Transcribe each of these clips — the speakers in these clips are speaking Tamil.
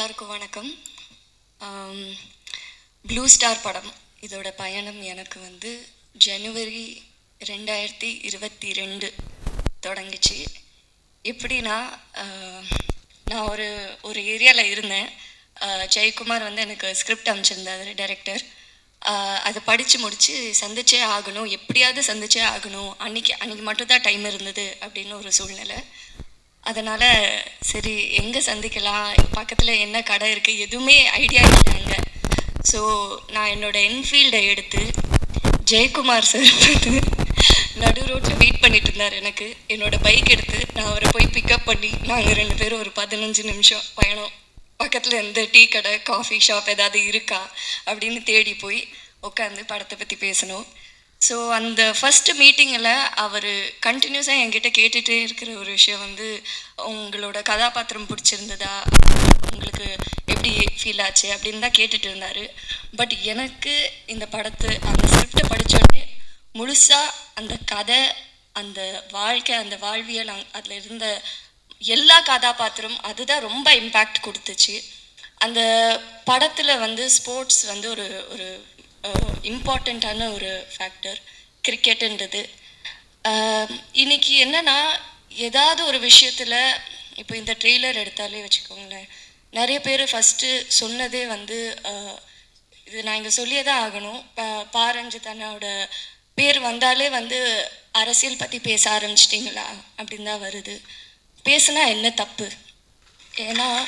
எல்லாருக்கும் வணக்கம். ப்ளூ ஸ்டார் படம். இதோட பயணம் எனக்கு வந்து ஜனவரி ரெண்டாயிரத்தி இருபத்தி ரெண்டு தொடங்கிச்சு. எப்படின்னா நான் ஒரு ஒரு ஏரியாவில் இருந்தேன். ஜெயக்குமார் வந்து எனக்கு ஸ்கிரிப்ட் அமைச்சிருந்தார் டைரக்டர் அதை படித்து முடித்து சந்திச்சே ஆகணும். எப்படியாவது சந்திச்சே ஆகணும். அன்னைக்கு அன்னைக்கு மட்டும்தான் டைம் இருந்தது அப்படின்னு ஒரு சூழ்நிலை. அதனால் சரி எங்கே சந்திக்கலாம்? பக்கத்தில் என்ன கடை இருக்குது எதுவுமே ஐடியா இல்லை அங்கே. ஸோ நான் என்னோட என்ஃபீல்டை எடுத்து ஜெயக்குமார் சார் வந்து நடு ரோட்டில் வெயிட் பண்ணிட்டு இருந்தார் எனக்கு. என்னோடய பைக் எடுத்து நான் அவரை போய் பிக்கப் பண்ணி நாங்கள் ரெண்டு பேரும் ஒரு பதினஞ்சு நிமிஷம் பயணம். பக்கத்தில் எந்த டீ கடை காஃபி ஷாப் ஏதாவது இருக்கா? அப்படின்னு தேடி போய் உட்காந்து படத்தை பற்றி பேசணும். ஸோ அந்த ஃபஸ்ட்டு மீட்டிங்கில் அவர் கண்டினியூஸாக என்கிட்ட கேட்டுகிட்டே இருக்கிற ஒரு விஷயம் வந்து உங்களோட கதாபாத்திரம் பிடிச்சிருந்ததா? உங்களுக்கு எப்படி ஃபீல் ஆச்சு? அப்படின்னு தான் கேட்டுட்டு இருந்தார். பட் எனக்கு இந்த படத்தை அந்த ஸ்கிரிப்டை படித்தோடனே முழுசாக அந்த கதை அந்த வாழ்க்கை அந்த வாழ்வியல் அதில் இருந்த எல்லா கதாபாத்திரம் அதுதான் ரொம்ப இம்பேக்ட் கொடுத்துச்சு. அந்த படத்தில் வந்து ஸ்போர்ட்ஸ் வந்து ஒரு ஒரு இம்பார்ட்டண்ட்டான ஒரு ஃபேக்டர் கிரிக்கெட்டுன்றது இன்னைக்கு என்னன்னா ஏதாவது ஒரு விஷயத்தில் இப்போ இந்த ட்ரெய்லர் எடுத்தாலே வச்சுக்கோங்களேன் நிறைய பேர் ஃபஸ்ட்டு சொன்னதே வந்து இது நான் இங்கே சொல்லியே தான் ஆகணும். ப- பேர் வந்தாலே வந்து அரசியல் பற்றி பேச ஆரம்பிச்சிட்டிங்களா? அப்படின்னு தான் வருது. பேசுனா என்ன தப்பு? ஏன்னா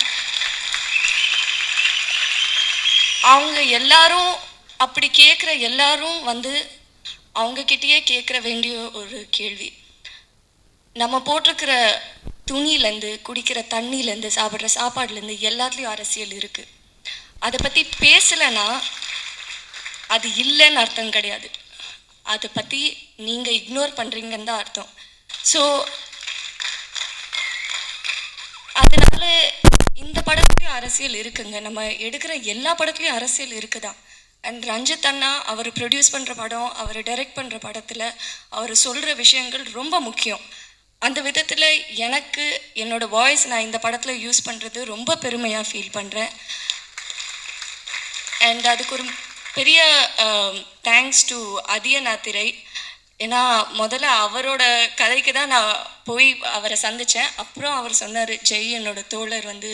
அவங்க எல்லாரும் அப்படி கேட்குற எல்லாரும் வந்து அவங்கக்கிட்டேயே கேட்குற வேண்டிய ஒரு கேள்வி. நம்ம போட்டிருக்கிற துணியிலேருந்து குடிக்கிற தண்ணியிலேருந்து சாப்பிட்ற சாப்பாடுலேருந்து எல்லாத்துலேயும் அரசியல் இருக்குது அதை பற்றி பேசலைன்னா அது இல்லைன்னு அர்த்தம் கிடையாது. அதை பற்றி நீங்கள் இக்னோர் பண்ணுறீங்கன்னு தான் அர்த்தம். ஸோ அதனால இந்த படத்துலேயும் அரசியல் இருக்குங்க. நம்ம எடுக்கிற எல்லா படத்துலேயும் அரசியல் இருக்குதான். அண்ட் ரஞ்சித் அண்ணா அவர் ப்ரொடியூஸ் பண்ணுற படம் அவர் டைரக்ட் பண்ணுற படத்தில் அவர் சொல்கிற விஷயங்கள் ரொம்ப முக்கியம். அந்த விதத்தில் எனக்கு என்னோட வாய்ஸ் நான் இந்த படத்தில் யூஸ் பண்ணுறது ரொம்ப பெருமையாக ஃபீல் பண்ணுறேன் அண்ட் அதுக்கு ஒரு பெரிய தேங்க்ஸ் டு அதியநாத்திரை ஏன்னா முதல்ல அவரோட கதைக்கு தான் நான் போய் அவரை சந்தித்தேன் அப்புறம் அவர் சொன்னார் ஜெய் என்னோட தோழர் வந்து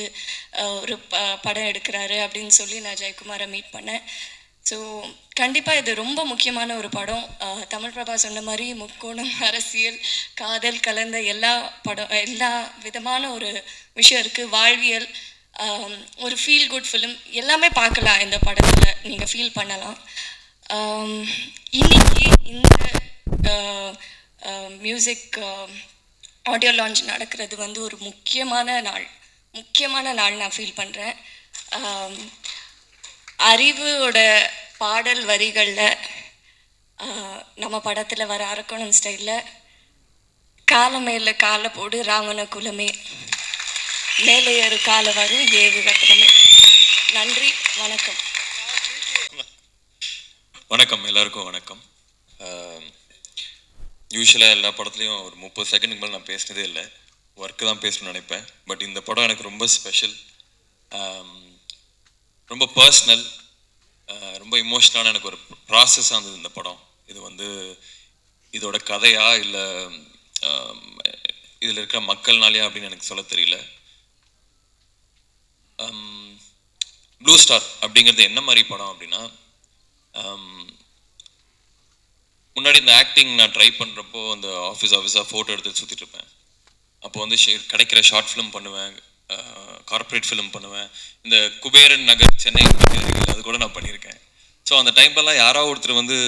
ஒரு ப படம் எடுக்கிறாரு அப்படின்னு சொல்லி நான் ஜெயக்குமாரை மீட் பண்ணேன். ஸோ கண்டிப்பாக இது ரொம்ப முக்கியமான ஒரு படம். தமிழ் பிரபா சொன்ன மாதிரி முக்கோணம் அரசியல் காதல் கலந்த எல்லா படம் எல்லா விதமான ஒரு விஷயம் இருக்குது வாழ்வியல் ஒரு ஃபீல் குட் ஃபிலிம் எல்லாமே பார்க்கலாம் இந்த படத்தில். நீங்கள் ஃபீல் பண்ணலாம். இன்னைக்கு இந்த மியூசிக் ஆடியோ லான்ச் நடக்கிறது வந்து ஒரு முக்கியமான நாள். முக்கியமான நாள் நான் ஃபீல் பண்ணுறேன் அறிவோட பாடல் வரிகளில் நம்ம படத்தில் வர அரக்கோணம் ஸ்டைலில் காலமேல காலை போடு ராவண குலமே. மேலே ஒரு காலை வரும் ஏவு கட்டணமே நன்றி வணக்கம். வணக்கம் எல்லாருக்கும் வணக்கம். யூஸ்வலாக எல்லா படத்துலையும் ஒரு முப்பது செகண்டுக்கு மேலே நான் பேசினதே இல்லை. ஒர்க்கு தான் பேசணும்னு நினைப்பேன். பட் இந்த படம் எனக்கு ரொம்ப ஸ்பெஷல் ரொம்ப பர்சனல் ரொம்ப இமோஷ்னலான எனக்கு ஒரு ப்ராசஸாக இருந்தது இந்த படம். இது வந்து இதோட கதையா இல்லை இதில் இருக்கிற மக்கள்னாலையா அப்படின்னு எனக்கு சொல்ல தெரியல. ப்ளூ ஸ்டார் அப்படிங்கிறது என்ன மாதிரி படம் அப்படின்னா முன்னாடி இந்த ஆக்டிங் நான் ட்ரை பண்ணுறப்போ அந்த ஆஃபீஸ் ஆஃபீஸாக ஃபோட்டோ எடுத்து சுற்றிட்டு இருப்பேன். அப்போ வந்து கிடைக்கிற ஷார்ட் ஃபிலிம் பண்ணுவேன். கார்ப்பரேட் ஃபிலிம் பண்ணுவேன். இந்த குபேரன் நகர் சென்னை அது கூட நான் பண்ணியிருக்கேன். ஸோ அந்த டைம்லலாம் யாரோ ஒருத்தர் வந்து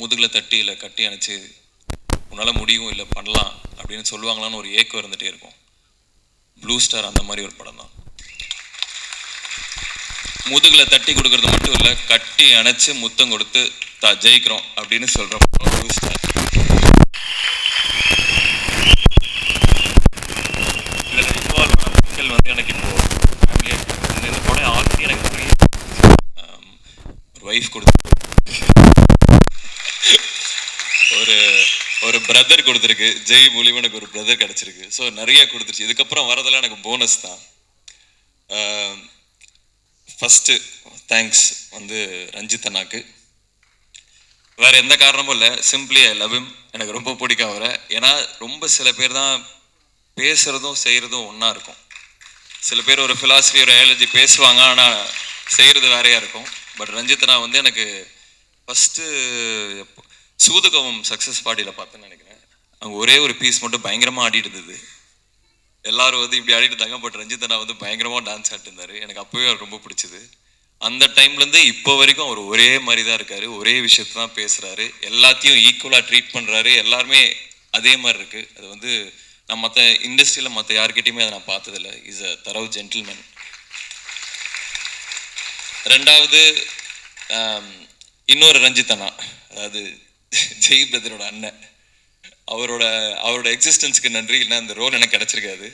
முதுகில் தட்டி இல்லை கட்டி அணைச்சு உன்னால் முடியும் இல்லை பண்ணலாம் அப்படின்னு சொல்லுவாங்களான்னு ஒரு ஏக்கம் இருந்துகிட்டே இருக்கும். ப்ளூ ஸ்டார் அந்த மாதிரி ஒரு படம் தான். முதுகில் தட்டி கொடுக்கறது மட்டும் இல்லை கட்டி அணைச்சு முத்தம் கொடுத்து த ஜெயிக்கிறோம் அப்படின்னு சொல்ற படம் ப்ளூ ஸ்டார் இதுல involve ஆன மக்கள் வந்து எனக்கு இப்போ family இந்த படம் ஆல்ரெடி எனக்கு புரியுது ஒரு ஒய்ஃப் கொடுத்து ஒரு ஒரு பிரதர் கொடுத்துருக்கு. ஜெய் மூலியமாக எனக்கு ஒரு பிரதர் கிடச்சிருக்கு. ஸோ நிறைய கொடுத்துருச்சு. இதுக்கப்புறம் வரதெல்லாம் எனக்கு போனஸ் தான். ஃபஸ்ட்டு தேங்க்ஸ் வந்து ரஞ்சித் அண்ணாக்கு. வேறு எந்த காரணமும் இல்லை. சிம்பிளி ஐ லவ் இம் எனக்கு ரொம்ப பிடிக்கும் அவரை. ஏன்னா ரொம்ப சில பேர் தான் பேசுகிறதும் செய்கிறதும் ஒன்றா இருக்கும். சில பேர் ஒரு ஃபிலாசபி ஒரு ஐயாலஜி பேசுவாங்க ஆனால் செய்கிறது வேறையாக இருக்கும். பட் ரஞ்சித்னா வந்து எனக்கு ஃபஸ்ட்டு சூதுகவும் சக்ஸஸ் பாட்டியில் பார்த்தேன்னு நினைக்கிறேன். அவங்க ஒரே ஒரு பீஸ் மட்டும் பயங்கரமாக ஆடிட்டு இருந்தது. எல்லாரும் வந்து இப்படி ஆடிட்டு இருந்தாங்க பட் ரஞ்சித் அண்ணா வந்து பயங்கரமாக டான்ஸ் ஆடிட்டு இருந்தார். எனக்கு அப்போவே அவர் ரொம்ப பிடிச்சது. அந்த டைம்லேருந்து இப்போ வரைக்கும் அவர் ஒரே மாதிரி தான் இருக்கார். ஒரே விஷயத்தை தான் பேசுகிறாரு எல்லாத்தையும் ஈக்குவலாக ட்ரீட் பண்ணுறாரு எல்லாருமே அதே மாதிரி இருக்குது அது வந்து நான் மற்ற இண்டஸ்ட்ரியில் மற்ற யார்கிட்டையுமே அதை நான் பார்த்ததில்ல. இஸ் அ தரவு ஜென்டில்மேன் ரெண்டாவது um, இன்னொரு ரஞ்சித் அண்ணா அதாவது ஜெய் பிரதரோட அண்ணன். அவரோட அவரோட எக்ஸிஸ்டன்ஸ்க்கு நன்றி இல்லை அந்த ரோல் எனக்கு கிடச்சிருக்காது.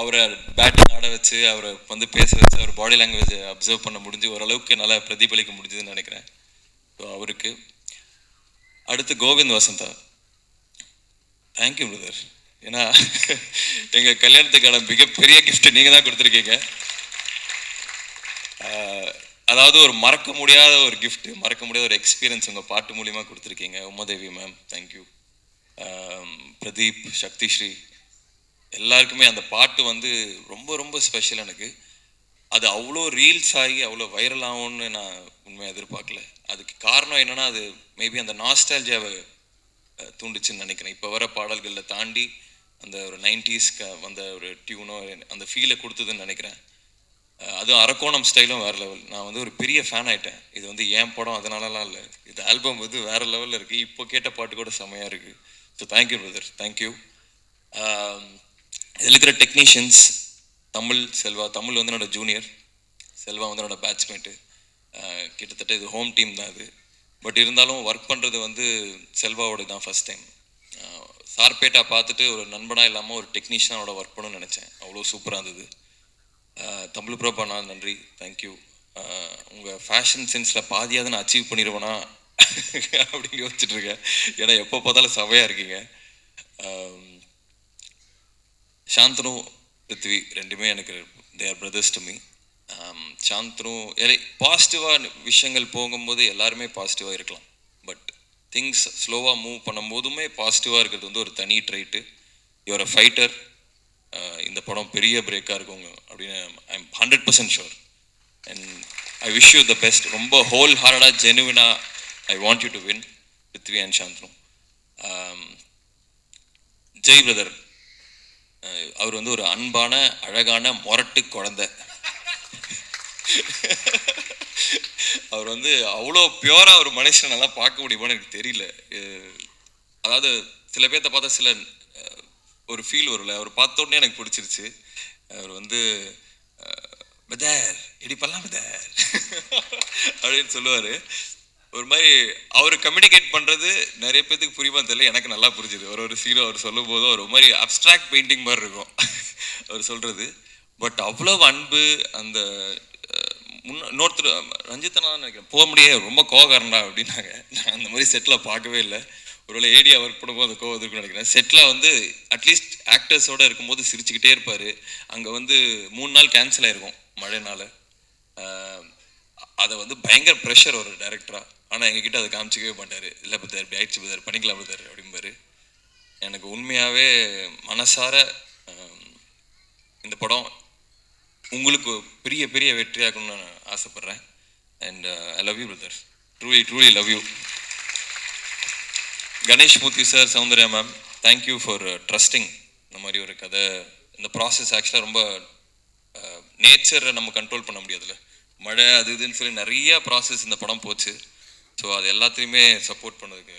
அவரை பேட்டிங் ஆட வச்சு அவரை வந்து பேச வச்சு அவர் பாடி லாங்குவேஜை அப்சர்வ் பண்ண முடிஞ்சு ஓரளவுக்கு நல்லா பிரதிபலிக்க முடிஞ்சதுன்னு நினைக்கிறேன். ஸோ அவருக்கு. அடுத்து கோவிந்த் வசந்தா. தேங்க்யூ பிரதர் ஏன்னா எங்கள் கல்யாணத்துக்கான மிகப்பெரிய கிஃப்ட் நீங்கள் தான் கொடுத்துருக்கீங்க அதாவது ஒரு மறக்க முடியாத ஒரு கிஃப்ட் மறக்க முடியாத ஒரு எக்ஸ்பீரியன்ஸ் உங்கள் பாட்டு மூலியமாக கொடுத்துருக்கீங்க. Umadevi ma'am thank you Pradeep Sakthi Sri எல்லாருக்குமே அந்த பாட்டு வந்து ரொம்ப ரொம்ப ஸ்பெஷல் எனக்கு. அது அவ்வளோ ரீல்ஸ் ஆகி அவ்வளோ வைரல் ஆகும்னு நான் உண்மையாக எதிர்பார்க்கல. அதுக்கு காரணம் என்னன்னா அது மேபி அந்த நாஸ்டாலஜியாவை தூண்டுச்சுன்னு நினைக்கிறேன். இப்போ வர பாடல்களில் தாண்டி அந்த ஒரு நைன்டிஸ்க்கு வந்த ஒரு டியூனோ அந்த ஃபீலை கொடுத்ததுன்னு நினைக்கிறேன். அதுவும் அரக்கோணம் ஸ்டைலும் வேறு லெவல் நான் வந்து ஒரு பெரிய ஃபேன் ஆகிட்டேன் இது வந்து ஏன் படம்? அதனாலலாம் இல்லை. இது ஆல்பம் வந்து வேறு லெவலில் இருக்குது இப்போ கேட்ட பாட்டு கூட செம்மையாக இருக்குது ஸோ தேங்க்யூ பிரதர் தேங்க்யூ இதில் இருக்கிற டெக்னீஷியன்ஸ் தமிழ் செல்வா தமிழ் வந்து என்னோட ஜூனியர் செல்வா வந்து என்னோட பேட்ச்மேட்டு கிட்டத்தட்ட இது ஹோம் டீம் தான் இது. பட் இருந்தாலும் ஒர்க் பண்ணுறது வந்து செல்வாவோட தான் ஃபஸ்ட் டைம் சார்பேட்டா பார்த்துட்டு ஒரு நண்பனாக இல்லாமல் ஒரு டெக்னீஷியனோட ஒர்க் பண்ணணும்னு நினச்சேன். அவ்வளோ சூப்பராக இருந்தது. ஆஹ் தமிழ் நான் நன்றி. தேங்க்யூ உங்கள் ஃபேஷன் சென்ஸில் பாதியாவது நான் அச்சீவ் பண்ணிடுவேனா? அப்படின்னு யோசிச்சுட்ருக்கேன் ஏன்னா எப்போ பார்த்தாலும் சவையாக இருக்கீங்க. ஆம், சாந்தனு பிருத்வி ரெண்டுமே எனக்கு they are brothers to me Shanthanu பாசிட்டிவாக விஷயங்கள் போகும்போது எல்லாருமே பாசிட்டிவாக இருக்கலாம். திங்ஸ் ஸ்லோவாக மூவ் பண்ணும்போதுமே பாசிட்டிவாக இருக்கிறது வந்து ஒரு தனி ட்ரைட்டு யுவர் அ ஃபைட்டர் இந்த படம் பெரிய பிரேக்காக இருக்குங்க. அப்படின்னு I am hundred percent sure and I wish you the best ரொம்ப ஹோல் ஹார்டாக ஜெனுவினாக I want you to win Prithvi and Shanthanu Jai brother uh, அவர் வந்து ஒரு அன்பான அழகான மொரட்டு குழந்தை. அவர் வந்து அவ்வளோ பியூராக ஒரு மனுஷனை நல்லா பார்க்க முடியுமான்னு எனக்கு தெரியல. அதாவது சில பேர்த்த பார்த்தா சில ஒரு ஃபீல் வரும்ல. அவர் பார்த்தோன்னே எனக்கு பிடிச்சிருச்சு. அவர் வந்து பதர் இடி பண்ணலாம் பதர் அப்படின்னு சொல்லுவார். ஒரு மாதிரி அவர் கம்யூனிகேட் பண்ணுறது நிறைய பேத்துக்கு புரியுமா தெரியல. எனக்கு நல்லா புரிஞ்சுது. ஒரு ஒரு சீனும் அவர் சொல்லும் போதும் ஒரு மாதிரி அப்ட்ராக்ட் பெயிண்டிங் மாதிரி இருக்கும். அவர் சொல்கிறது பட் அவ்வளோ அன்பு அந்த முன்ன இன்னொருத்தர் ரஞ்சித்தனா நினைக்கிறேன். போக முடியாது. ரொம்ப கோவக்காரன்டா அப்படின்னாங்க. நான் அந்த மாதிரி செட்டில் பார்க்கவே இல்லை. ஒருவேளை ஏடியா ஒர்க் பண்ணும்போது அந்த கோவம் இருக்குன்னு நினைக்கிறேன். செட்டில் வந்து அட்லீஸ்ட் ஆக்டர்ஸோட இருக்கும்போது சிரிச்சுக்கிட்டே இருப்பார். அங்கே வந்து மூணு நாள் கேன்சல் ஆயிருக்கும் மழைனால. அதை வந்து பயங்கர ப்ரெஷர் ஒரு டேரக்டராக ஆனால் எங்ககிட்ட அதை காமிச்சிக்கவே மாட்டார். இல்லை பத்தார் இப்படி ஆயிடுச்சு பத்தார் பண்ணிக்கலாம் பத்தார் அப்படிம்பாரு. எனக்கு உண்மையாகவே மனசார இந்த படம் உங்களுக்கு பெரிய பெரிய வெற்றியாகணும்னு நான் ஆசைப்பட்றேன். And I love you brother truly truly love you Ganesh Murthy sir Soundarya ma'am thank you for trusting இந்த மாதிரி ஒரு கதை. இந்த ப்ராசஸ் ஆக்சுவலாக ரொம்ப uh, நேச்சரை நம்ம கண்ட்ரோல் பண்ண முடியாதுல்ல. மழை அது இதுன்னு சொல்லி நிறைய ப்ராசஸ் இந்த படம் போச்சு. ஸோ அது எல்லாத்தையுமே சப்போர்ட் பண்ணதுக்கு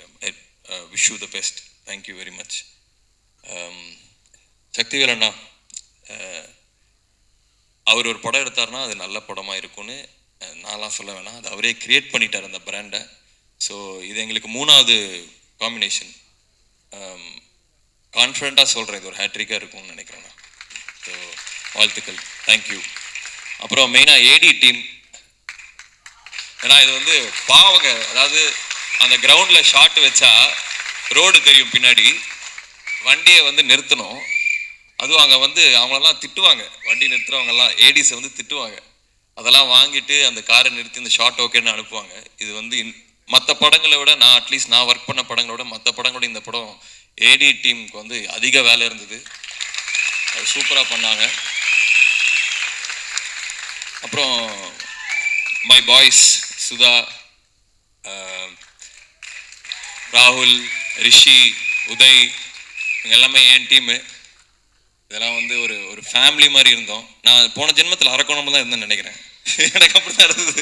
wish you the best thank you very much Sakthivel அண்ணா அவர் ஒரு படம் எடுத்தாருன்னா அது நல்ல படமாக இருக்கும்னு நான்லாம் சொல்ல வேணாம். அது அவரே கிரியேட் பண்ணிட்டார் அந்த பிராண்டை ஸோ இது எங்களுக்கு மூணாவது காம்பினேஷன் கான்ஃபிடண்ட்டாக சொல்கிறேன் இது ஒரு ஹேட்ரிக்காக இருக்கும்னு நினைக்கிறேன் நான். ஸோ வாழ்த்துக்கள். தேங்க்யூ அப்புறம் மெயினாக ஏடி டீம் ஏன்னா இது வந்து பாவங்க. அதாவது அந்த கிரவுண்டில் ஷாட் வச்சா ரோடு தெரியும் பின்னாடி. வண்டியை வந்து நிறுத்தணும். அதுவும் அங்கே வந்து அவங்களெல்லாம் திட்டுவாங்க. வண்டி நிறுத்துறவங்கெல்லாம் ஏடிஸை வந்து திட்டுவாங்க. அதெல்லாம் வாங்கிட்டு அந்த காரை நிறுத்தி இந்த ஷார்ட் ஓகேன்னு அனுப்புவாங்க. இது வந்து மற்ற படங்களை விட நான் அட்லீஸ்ட் நான் ஒர்க் பண்ண படங்களை விட மற்ற படங்களோட இந்த படம் ஏடி டீமுக்கு வந்து அதிக வேலை இருந்தது. அது சூப்பராக பண்ணாங்க. அப்புறம் மை பாய்ஸ் சுதா ராகுல் ரிஷி உதய் இவங்க எல்லாமே என் டீமு இதெல்லாம் வந்து ஒரு ஒரு ஃபேமிலி மாதிரி இருந்தோம். நான் போன ஜென்மத்தில் அரக்கோணம் தான் இருந்தேன்னு நினைக்கிறேன். எனக்கு அப்படி தான் இருந்தது.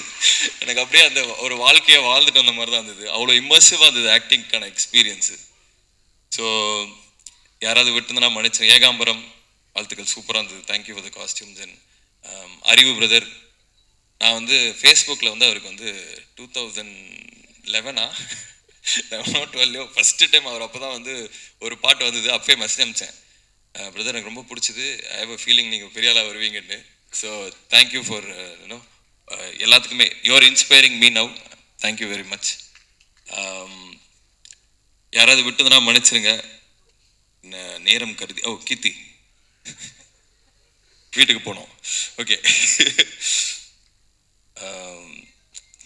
எனக்கு அப்படியே அந்த ஒரு வாழ்க்கையை வாழ்ந்துட்டு வந்த மாதிரி தான் இருந்தது. அவ்வளோ இம்மர்சிவாக இருந்தது ஆக்டிங்க்கான எக்ஸ்பீரியன்ஸு ஸோ யாராவது விட்டுருந்தனா மன்னிச்சு ஏகாம்பரம் வாழ்த்துக்கள். சூப்பராக இருந்தது. Thank you for the costumes and Arivu brother நான் வந்து ஃபேஸ்புக்கில் வந்து அவருக்கு வந்து டூ தௌசண்ட் லெவனா லெவனோ டுவெல்லையோ ஃபஸ்ட்டு டைம் அவர் அப்போ தான் வந்து ஒரு பாட்டு வந்தது. அப்பயே மெசேஜ் அமிச்சேன் Uh, பிரதர் எனக்கு ரொம்ப பிடிச்சது. ஐ ஹவ் அ ஃபீலிங் நீங்கள் பெரிய ஆளாக வருவீங்கன்னு. So thank you for you know எல்லாத்துக்குமே. You're inspiring me now thank you very much யாராவது விட்டதுனா மன்னிச்சிருங்க. நேரம் கருதி ஓ கீர்த்தி. வீட்டுக்கு போனோம். ஓகே um,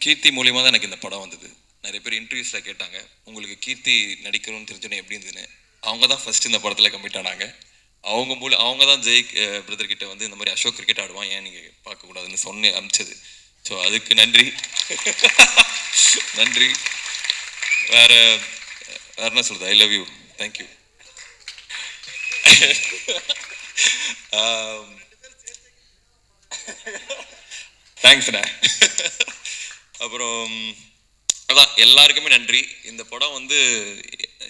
கீர்த்தி மூலியமாக தான் எனக்கு இந்த படம் வந்தது. நிறைய பேர் இன்டர்வியூஸில் கேட்டாங்க. உங்களுக்கு கீர்த்தி நடிக்கணும்னு தெரிஞ்சோன்னே எப்படி இருந்ததுன்னு. அவங்க தான் ஃபஸ்ட் இந்த படத்தில் கம்மிட் ஆனாங்க. அவங்க மூலம் அவங்க தான் ஜெய் பிரதர் கிட்ட வந்து இந்த மாதிரி அசோக் கிரிக்கெட் ஆடுவான் ஏன் நீங்கள் பார்க்கக்கூடாதுன்னு சொன்னே அமிச்சது ஸோ அதுக்கு நன்றி. நன்றி. வேற வேற என்ன சொல்றது? I love you thank you தேங்க்ஸ்ண்ணே அப்புறம் அதான் எல்லாருக்குமே நன்றி. இந்த படம் வந்து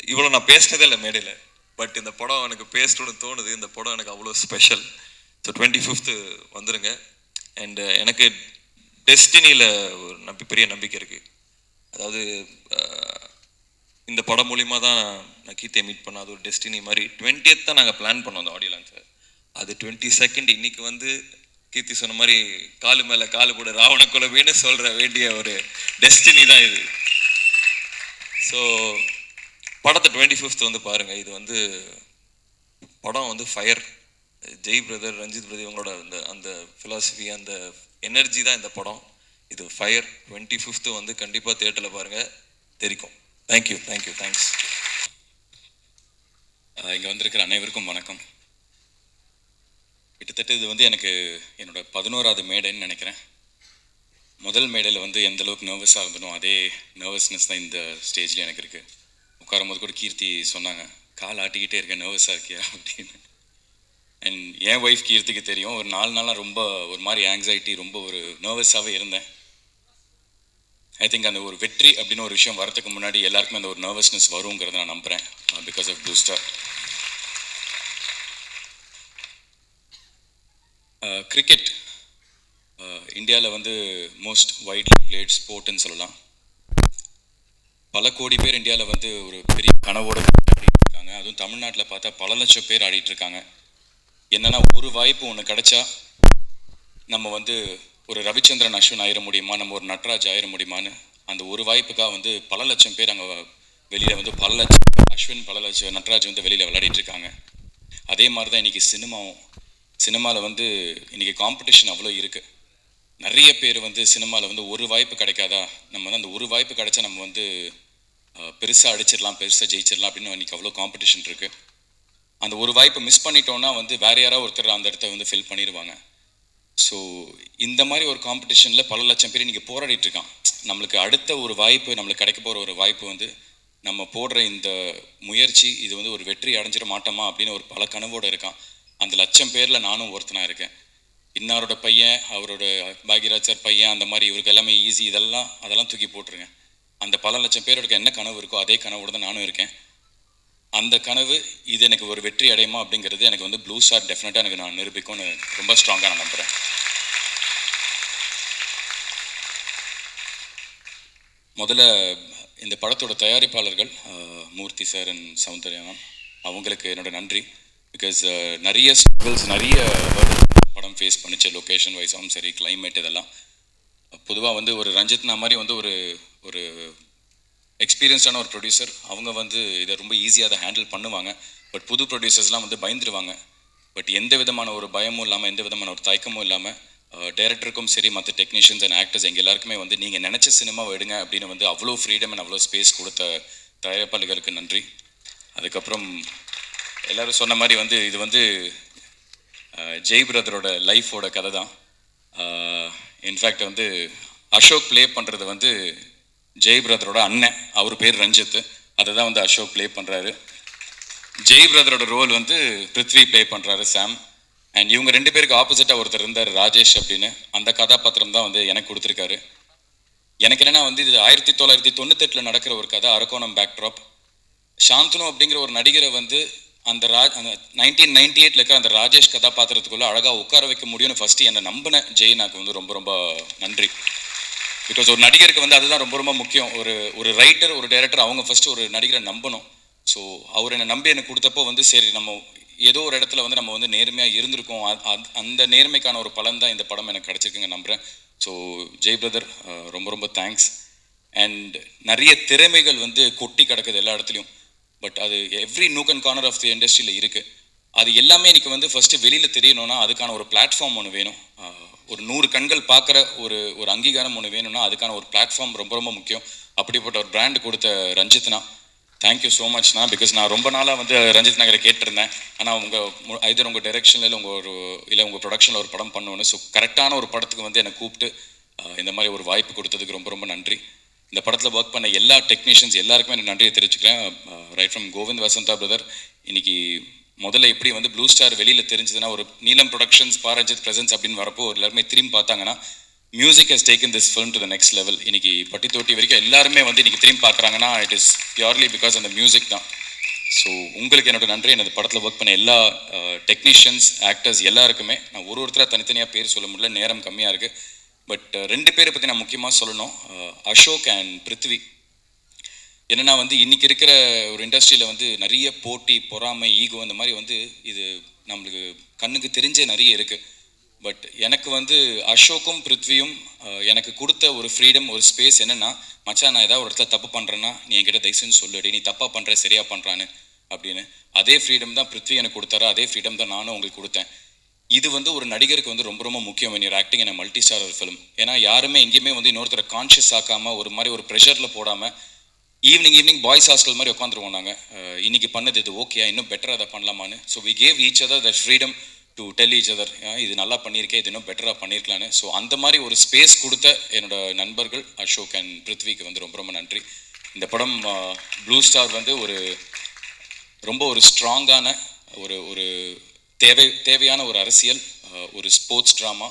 இவ்வளோ நான் பேசினதே இல்லை மேடையில். பட் இந்த படம் எனக்கு பேசணும்னு தோணுது. இந்த படம் எனக்கு அவ்வளோ ஸ்பெஷல் ஸோ டுவெண்ட்டி ஃபிஃப்த்து வந்துருங்க அண்ட் uh, எனக்கு டெஸ்டினியில் ஒரு நம்பி பெரிய நம்பிக்கை இருக்குது அதாவது uh, இந்த படம் மூலிமா தான் நான் கீர்த்தியை மீட் பண்ண அது ஒரு டெஸ்டினி மாதிரி. டுவெண்ட்டியத் தான் நாங்கள் பிளான் பண்ணோம் அந்த ஆடியோ லான்ச்சை அது டுவெண்ட்டி செகண்ட் இன்னைக்கு வந்து கீர்த்தி சொன்ன மாதிரி காலு மேலே காலு போட ராவண குலவின்னு சொல்கிற வேண்டிய ஒரு டெஸ்டினி தான் இது. ஸோ படத்தை டுவெண்ட்டி ஃபிஃப்த் வந்து பாருங்கள் இது வந்து படம் வந்து fire Jai brother Ranjith brother இவங்களோட அந்த அந்த ஃபிலாசபி அந்த எனர்ஜி தான் இந்த படம். இது ஃபயர் டுவெண்ட்டி ஃபிஃப்த்து வந்து கண்டிப்பாக தேட்டரில் பாருங்கள் தெரிக்கும். தேங்க்யூ தேங்க்யூ தேங்க்ஸ் இங்கே வந்திருக்கிற அனைவருக்கும் வணக்கம். கிட்டத்தட்ட இது வந்து எனக்கு என்னோட பதினோராவது மேடைன்னு நினைக்கிறேன். முதல் மேடையில் வந்து எந்த அளவுக்கு நர்வஸாக இருந்தனோ அதே நர்வஸ்னஸ் தான் இந்த ஸ்டேஜில் எனக்கு இருக்குது உட்காரும் போது கூட கீர்த்தி சொன்னாங்க கால் ஆட்டிக்கிட்டே இருக்கேன் நர்வஸாக இருக்கியா? அப்படின்னு. அண்ட் என் ஒய்ஃப் கீர்த்திக்கு தெரியும். ஒரு நாலு நாளாக ரொம்ப ஒரு மாதிரி ஆங்ஸைட்டி ரொம்ப ஒரு நர்வஸாகவே இருந்தேன். ஐ திங்க் அந்த ஒரு வெற்றி அப்படின்னு ஒரு விஷயம் வரதுக்கு முன்னாடி எல்லாருக்குமே அந்த ஒரு நர்வஸ்னஸ் வருங்கிறத நான் நம்புகிறேன் பிகாஸ் ஆஃப் பூஸ்டர் கிரிக்கெட் இந்தியாவில் வந்து மோஸ்ட் வைட்லி பிளேட் ஸ்போர்ட்னு சொல்லலாம். பல கோடி பேர் இந்தியாவில் வந்து ஒரு பெரிய கனவோடு ஆடிட்டு இருக்காங்க அதுவும் தமிழ்நாட்டில் பார்த்தா பல லட்சம் பேர் ஆடிட்டு இருக்காங்க என்னன்னா ஒரு வாய்ப்பு ஒன்று கிடைச்சா நம்ம வந்து ஒரு ரவிச்சந்திரன் அஸ்வின் ஆயிட முடியுமா? நம்ம ஒரு நட்ராஜ் ஆயிட முடியுமான்னு அந்த ஒரு வாய்ப்புக்காக வந்து பல லட்சம் பேர் அங்கே வெளியில் வந்து பல லட்சம் அஸ்வின் பல லட்சம் நட்ராஜ் வந்து வெளியில் விளையாடிட்டு இருக்காங்க அதே மாதிரி தான் இன்றைக்கி சினிமாவும் சினிமாவில் வந்து இன்றைக்கி காம்படிஷன் அவ்வளோ இருக்குது நிறைய பேர் வந்து சினிமாவில் வந்து ஒரு வாய்ப்பு கிடைக்காதா? நம்ம வந்து அந்த ஒரு வாய்ப்பு கிடைச்சா நம்ம வந்து பெருசாக அடிச்சிடலாம் பெருசாக ஜெயிச்சிடலாம் அப்படின்னு இன்றைக்கி அவ்வளோ காம்படிஷன் இருக்குது அந்த ஒரு வாய்ப்பை மிஸ் பண்ணிட்டோன்னா வந்து வேற யாராவது ஒருத்தர் அந்த இடத்த வந்து ஃபில் பண்ணிடுவாங்க. ஸோ இந்த மாதிரி ஒரு காம்படிஷனில் பல லட்சம் பேர் இன்றைக்கி போராடிட்டு இருக்கான் நம்மளுக்கு அடுத்த ஒரு வாய்ப்பு நம்மளுக்கு கிடைக்க போகிற ஒரு வாய்ப்பு வந்து நம்ம போடுற இந்த முயற்சி இது வந்து ஒரு வெற்றி அடைஞ்சிட மாட்டோமா அப்படின்னு ஒரு பல கனவோடு இருக்கான். அந்த லட்சம் பேரில் நானும் ஒருத்தனாக இருக்கேன். இன்னாரோட பையன் அவரோட பாக்யராஜ் சார் பையன் அந்த மாதிரி இவருக்கு எல்லாமே ஈஸி இதெல்லாம் அதெல்லாம் தூக்கி போட்டுருங்க அந்த பல லட்சம் பேரோட என்ன கனவு இருக்கோ அதே கனவோடு தான் நானும் இருக்கேன். அந்த கனவு இது எனக்கு ஒரு வெற்றி அடையுமா அப்படிங்கிறது எனக்கு வந்து ப்ளூ ஸ்டார் டெஃபினட்டாக எனக்கு நான் நிரூபிக்கும்னு ரொம்ப ஸ்ட்ராங்காக நான் நம்புகிறேன் முதல்ல இந்த படத்தோட தயாரிப்பாளர்கள் Murthy sir and Soundarya ma'am அவங்களுக்கு என்னோட நன்றி. பிகாஸ் நிறைய ஸ்ட்ரகிள்ஸ் நிறைய படம் ஃபேஸ் பண்ணிச்சு லொக்கேஷன் வைஸாகவும் சரி கிளைமேட் இதெல்லாம். பொதுவாக வந்து ஒரு ரஞ்சித்னா மாதிரி வந்து ஒரு ஒரு எக்ஸ்பீரியன்ஸான ஒரு ப்ரொடியூசர் அவங்க வந்து இதை ரொம்ப ஈஸியாக அதை ஹேண்டில் பண்ணுவாங்க. பட் புது ப்ரொடியூசர்ஸ்லாம் வந்து பயந்துருவாங்க. பட் எந்த விதமான ஒரு பயமும் இல்லாமல் எந்த விதமான ஒரு தயக்கமும் இல்லாமல் டைரக்டருக்கும் சரி மற்ற டெக்னீஷியன்ஸ் அண்ட் ஆக்டர்ஸ் எங்கள் எல்லாருக்குமே வந்து நீங்கள் நினச்ச சினிமாவை எடுங்க அப்படின்னு வந்து அவ்வளோ ஃப்ரீடம் அண்ட் அவ்வளோ ஸ்பேஸ் கொடுத்த தயாரிப்பாளிகளுக்கு நன்றி. அதுக்கப்புறம் எல்லோரும் சொன்ன மாதிரி வந்து இது வந்து ஜெய் பிரதரோட லைஃபோட கதை தான். இன்ஃபேக்ட் வந்து அசோக் ப்ளே பண்ணுறது வந்து ஜெய் பிரதரோட அண்ணன் அவர் பேர் ரஞ்சித். அதை தான் வந்து அசோக் ப்ளே பண்ணுறாரு ஜெய் பிரதரோட ரோல் வந்து பிருத்வி ப்ளே பண்ணுறாரு சாம் அண்ட் இவங்க ரெண்டு பேருக்கு ஆப்போசிட்டாக ஒருத்தர் இருந்தார் ராஜேஷ் அப்படின்னு. அந்த கதாபாத்திரம் தான் வந்து எனக்கு கொடுத்துருக்காரு. எனக்கு என்னென்னா வந்து இது ஆயிரத்தி தொள்ளாயிரத்தி தொண்ணூத்தெட்டில் நடக்கிற ஒரு கதை அரக்கோணம் பேக்ட்ராப் சாந்தனு அப்படிங்கிற ஒரு நடிகரை வந்து அந்த ராஜ் அந்த நைன்டீன் நைன்டி எயிட்ல இருக்கிற அந்த ராஜேஷ் கதாபாத்திரத்துக்குள்ளே அழகாக உட்கார வைக்க முடியும்னு ஃபஸ்ட்டு என்னை நம்பின ஜெய் வந்து ரொம்ப ரொம்ப நன்றி. பிகாஸ் ஒரு நடிகருக்கு வந்து அதுதான் ரொம்ப ரொம்ப முக்கியம். ஒரு ஒரு ரைட்டர் ஒரு டைரக்டர் அவங்க ஃபர்ஸ்ட் ஒரு நடிகரை நம்பணும். ஸோ அவர் என்னை நம்பி எனக்கு கொடுத்தப்போ வந்து சரி நம்ம ஏதோ ஒரு இடத்துல வந்து நம்ம வந்து நேர்மையாக இருந்திருக்கோம். அந்த நேர்மைக்கான ஒரு பலன் தான் இந்த படம் எனக்கு கிடச்சிருக்குங்க நம்புகிறேன் ஸோ ஜெய் பிரதர் ரொம்ப ரொம்ப தேங்க்ஸ் அண்ட் நிறைய திறமைகள் வந்து கொட்டி கிடக்குது எல்லா இடத்துலையும். பட் அது every nook and corner of the இண்டஸ்ட்ரியில் இருக்குது அது எல்லாமே இன்றைக்கி வந்து ஃபஸ்ட்டு வெளியில் தெரியணும்னா அதுக்கான ஒரு பிளாட்ஃபார்ம் ஒன்று வேணும். ஒரு நூறு கண்கள் பார்க்குற ஒரு ஒரு அங்கீகாரம் ஒன்று வேணும்னா அதுக்கான ஒரு பிளாட்ஃபார்ம் ரொம்ப ரொம்ப முக்கியம். அப்படிப்பட்ட ஒரு பிராண்ட் கொடுத்த ரஞ்சித்னா தேங்க்யூ ஸோ மச்னா பிகாஸ் நான் ரொம்ப நாளாக வந்து ரஞ்சித் நகரை கேட்டிருந்தேன். ஆனால் உங்கள் ஐதர் உங்கள் டைரக்ஷனில் இல்லை உங்கள் ஒரு இல்லை உங்கள் ப்ரொடக்ஷனில் ஒரு படம் பண்ணணும்னு ஸோ கரெக்டான ஒரு படத்துக்கு வந்து என்னை கூப்பிட்டு இந்த மாதிரி ஒரு வாய்ப்பு கொடுத்ததுக்கு ரொம்ப ரொம்ப நன்றி. இந்த படத்தில் ஒர்க் பண்ண எல்லா டெக்னீஷியன்ஸ் எல்லாருக்குமே எனக்கு நன்றியை தெரிவிச்சுக்கிறேன். Right from Govind Vasantha brother இன்னைக்கு முதல்ல எப்படி வந்து ப்ளூ ஸ்டார் வெளியில் தெரிஞ்சதுன்னா ஒரு நீலம் ப்ரொடக்ஷன்ஸ் பாரஜித் பிரசன்ஸ் அப்படின்னு வரப்போ எல்லாருமே திரும்பி பார்த்தாங்கன்னா music has taken this film to the next level இன்னைக்கு பட்டி தொட்டி வரைக்கும் எல்லாருமே வந்து இன்னைக்கு திரும்பி பார்க்குறாங்கன்னா இட் இஸ் பியூர்லி பிகாஸ் அந்த மியூசிக் தான். ஸோ உங்களுக்கு என்னோட நன்றி. எனது படத்தில் ஒர்க் பண்ண எல்லா டெக்னீஷியன்ஸ் ஆக்டர்ஸ் எல்லாருக்குமே நான் ஒரு ஒருத்தராக தனித்தனியாக பேர் சொல்ல முடியல நேரம் கம்மியாக இருக்குது பட் ரெண்டு பேரை பற்றி நான் முக்கியமாக சொல்லணும். அசோக் அண்ட் பிருத்வி என்னன்னா வந்து இன்னைக்கு இருக்கிற ஒரு இண்டஸ்ட்ரியில் வந்து நிறைய போட்டி பொறாமை ஈகோ அந்த மாதிரி வந்து இது நம்மளுக்கு கண்ணுக்கு தெரிஞ்சே நிறைய இருக்குது பட் எனக்கு வந்து அசோக்கும் பிருத்வியும் எனக்கு கொடுத்த ஒரு ஃப்ரீடம் ஒரு ஸ்பேஸ் என்னென்னா மச்சான் நான் ஏதாவது ஒரு இடத்துல தப்பு பண்ணுறேன்னா நீ என்கிட்ட தயவுசெய்து சொல்லுடி நீ தப்பாக பண்ணுற சரியாக பண்ணுறான்னு அப்படின்னு. அதே ஃப்ரீடம் தான் பிருத்வி எனக்கு கொடுத்தாரு. அதே ஃப்ரீடம் தான் நானும் உங்களுக்கு கொடுத்தேன். இது வந்து ஒரு நடிகருக்கு வந்து ரொம்ப ரொம்ப முக்கியம் when ஆக்டிங் என்ன மல்டி ஸ்டார் ஃபிலிம் ஏன்னா யாருமே எங்கேயுமே வந்து இன்னொருத்தரை கான்ஷியஸ் ஆக்காமல் ஒரு மாதிரி ஒரு ப்ரெஷரில் போடாமல் ஈவினிங் ஈவினிங் பாய்ஸ் ஹாஸ்டல் மாதிரி உட்காந்துருவோம் நாங்கள் இன்னைக்கு பண்ணது இது ஓகே இன்னும் பெட்டராக அதை பண்ணலாமான்னு. So we gave each other the freedom to tell each other இது நல்லா பண்ணியிருக்கேன் இது இன்னும் பெட்டராக பண்ணியிருக்கலான்னு ஸோ அந்த மாதிரி ஒரு ஸ்பேஸ் கொடுத்த என்னோட நண்பர்கள் அசோக் அண்ட் பிருத்விக்கு வந்து ரொம்ப ரொம்ப நன்றி. இந்த படம் ப்ளூ ஸ்டார் வந்து ஒரு ரொம்ப ஒரு ஸ்ட்ராங்கான ஒரு ஒரு தேவை தேவையான ஒரு அரசியல் ஒரு ஸ்போர்ட்ஸ் ட்ராமா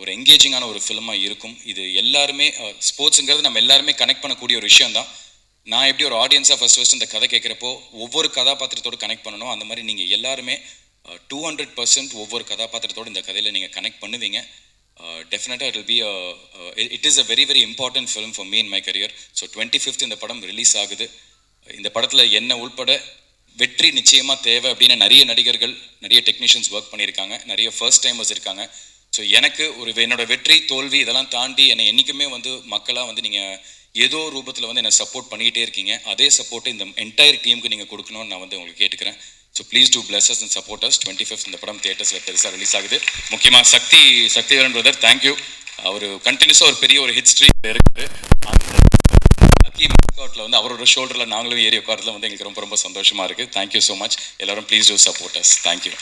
ஒரு எங்கேஜிங்கான ஒரு ஃபிலிமாக இருக்கும். இது எல்லாருமே ஸ்போர்ட்ஸுங்கிறது நம்ம எல்லாருமே கனெக்ட் பண்ணக்கூடிய ஒரு விஷயம் தான் நான் எப்படி ஒரு ஆடியன்ஸாக ஃபர்ஸ்ட் ஃபஸ்ட் இந்த கதை கேட்குறப்போ ஒவ்வொரு கதாபாத்திரத்தோடு கனெக்ட் பண்ணணும் அந்த மாதிரி நீங்கள் எல்லாருமே டூ ஹண்ட்ரட் பர்சன்ட் ஒவ்வொரு கதாபாத்திரத்தோடு இந்த கதையில் நீங்கள் கனெக்ட் பண்ணுவீங்க. டெஃபினட்டாக it will be it is a very very important film for me in my career so twenty fifth இந்த படம் ரிலீஸ் ஆகுது. இந்த படத்தில் என்ன உள்பட வெற்றி நிச்சயமாக தேவை அப்படின்னு நிறைய நடிகர்கள் நிறைய டெக்னீஷியன்ஸ் ஒர்க் பண்ணியிருக்காங்க. நிறைய ஃபர்ஸ்ட் டைமர்ஸ் இருக்காங்க. ஸோ எனக்கு ஒரு என்னோட வெற்றி தோல்வி இதெல்லாம் தாண்டி என்னை என்றைக்குமே வந்து மக்களாக வந்து நீங்கள் ஏதோ ரூபத்தில் வந்து என்னை சப்போர்ட் பண்ணிக்கிட்டே இருக்கீங்க. அதே சப்போர்ட்டை இந்த என்டையர் டீமுக்கு நீங்கள் கொடுக்கணும்னு நான் வந்து உங்களுக்கு கேட்டுக்கிறேன். So please do bless us and supporters twenty fifth இந்த படம் தேட்டர்ஸில் பெருசாக ரிலீஸ் ஆகுது. முக்கியமாக Sakthi Sakthivelan brother thank you அவர் கண்டினியூஸாக ஒரு பெரிய ஒரு ஹிஸ்ட்ரி இருக்குது லக்கி மாஸ்காட்டில் வந்து அவரோட ஷோல்டரில் நாங்களும் ஏறி உட்காரத்தில் வந்து எங்களுக்கு ரொம்ப ரொம்ப சந்தோஷமாக இருக்குது தேங்க்யூ ஸோ மச் எல்லாரும் please do supporters thank you